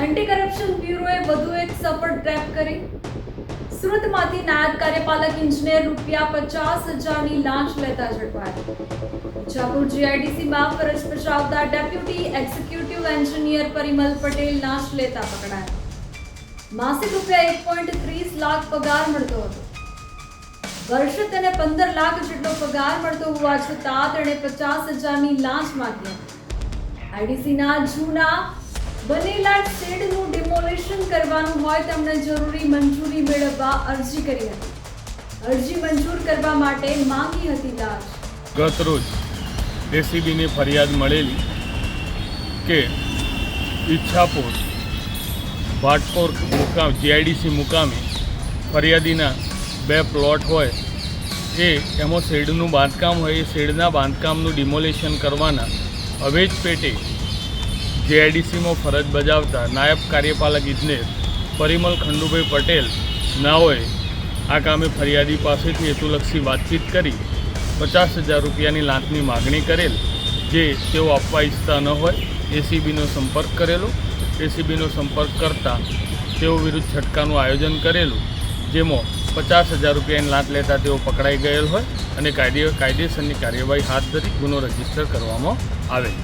Anti corruption બ્યુરોએ વધુ એક સફળ ટ્રેપ કરી. સુરતમાંથી નાયબ કાર્યપાલક ઇજનેર રૂપિયા પચાસ હજારની લાંચ લેતા ઝડપાયા. જાપુર જીઆઈડીસીમાં ફરજ બજાવતા deputy executive engineer Parimal Patel લાંચ લેતા પકડાયા. માસિક રૂપિયા એક પોઈન્ટ ત્રીસ લાખ પગાર મળતો હતો. વર્ષે તેને પંદર લાખ જેટલો પગાર મળતો હોવા છતાં તેણે પચાસ હજારની લાંચ માંગી. આઈડીસીના જૂના બનેલા શેડનું ડિમોલિશન કરવાનું હોય તેમણે જરૂરી મંજૂરી મેળવવા અરજી કરી હતી. અરજી મંજૂર કરવા માટે માંગી હતી લાંચ ગત રોજ એસીબીની ફરિયાદ મળેલી કે ઈચ્છાપોર ભાટપોર મુકામ જીઆઈડીસી મુકામે ફરિયાદીના બે પ્લોટ હોય. એ એમાં શેડનું બાંધકામ હોય. એ શેડના બાંધકામનું ડિમોલેશન કરવાના અવેજ પેટે જીઆઈડીસીમાં ફરજ બજાવતા નાયબ કાર્યપાલક ઇજનેર પરિમલ ખંડુભાઈ પટેલ નાઓએ આ કામે ફરિયાદી પાસેથી હેતુલક્ષી વાતચીત કરી પચાસ હજાર રૂપિયાની લાંચની માગણી કરેલ, જે તેઓ આપવા ઈચ્છતા ન હોય, એસીબીનો સંપર્ક કરેલો. એસીબીનો સંપર્ક કરતાં તેઓ વિરુદ્ધ છટકાનું આયોજન કરેલું, જેમાં પચાસ હજાર રૂપિયાની લાંચ લેતા તેઓ પકડાઈ ગયેલ હોય અને કાયદે કાયદેસરની કાર્યવાહી હાથ ધરી ગુનો રજિસ્ટર કરવામાં આવેલ.